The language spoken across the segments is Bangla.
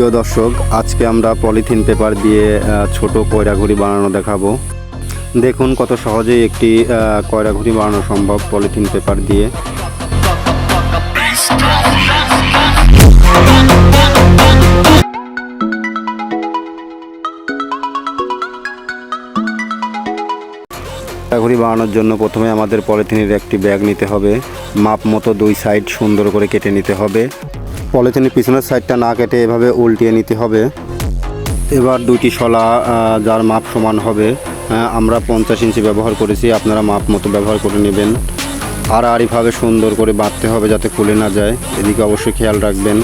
প্রিয় দর্শক আজকে আমরা পলিথিন পেপার দিয়ে ছোট কয়রা ঘুড়ি বানানো দেখাবো। দেখুন কত সহজেই একটি আহ, কয়রা ঘুড়ি বানানো সম্ভব পলিথিন পেপার দিয়ে। ঘুড়ি বানানোর জন্য প্রথমে আমাদের পলিথিনের একটি ব্যাগ নিতে হবে। মাপ মতো দুই সাইড সুন্দর করে কেটে নিতে হবে। পলিথিনের পিছনের সাইডটা না কেটে এভাবে উল্টিয়ে নিতে হবে। এবার দুইটি শলা যার মাপ সমান হবে আমরা পঞ্চাশ ইঞ্চি ব্যবহার করেছি, আপনারা মাপ মতো ব্যবহার করে নেবেন। আর আড়িভাবে সুন্দর করে বাঁধতে হবে যাতে খুলে না যায়। এদিকে অবশ্যই খেয়াল রাখবেন।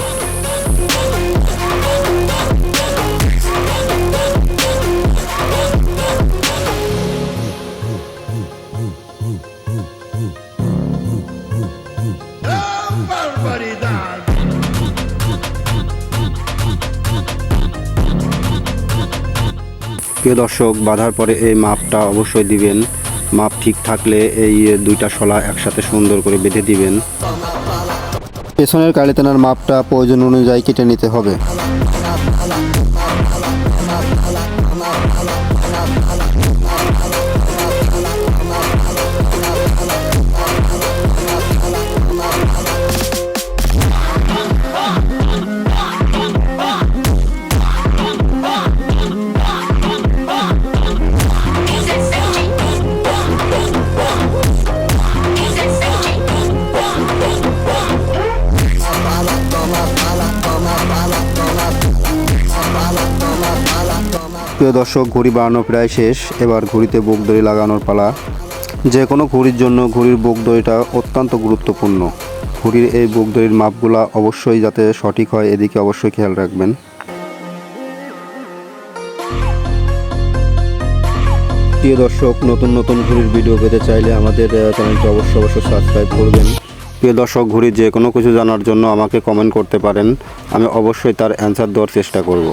প্রিয় দর্শক, বাঁধার পরে এই মাপটা অবশ্যই দিবেন। মাপ ঠিক থাকলে এই দুইটা শলা একসাথে সুন্দর করে বেঁধে দিবেন। পেছনের কালিতানার মাপটা প্রয়োজন অনুযায়ী কেটে নিতে হবে। প্রিয় দর্শক, ঘুড়ি বানানো প্রায় শেষ। এবার ঘুড়িতে বুক দড়ি লাগানোর পালা। যে কোনো ঘুড়ির জন্য ঘুড়ির বুক দড়িটা অত্যন্ত গুরুত্বপূর্ণ। ঘুড়ির এই বুক দড়ির মাপগুলা অবশ্যই যাতে সঠিক হয়, এদিকে অবশ্যই খেয়াল রাখবেন। প্রিয় দর্শক, নতুন নতুন ঘুড়ির ভিডিও পেতে চাইলে আমাদের চ্যানেলটি অবশ্যই অবশ্যই সাবস্ক্রাইব করবেন। প্রিয় দর্শক, ঘুড়ির যে কোনো কিছু জানার জন্য আমাকে কমেন্ট করতে পারেন। আমি অবশ্যই তার অ্যান্সার দেওয়ার চেষ্টা করব।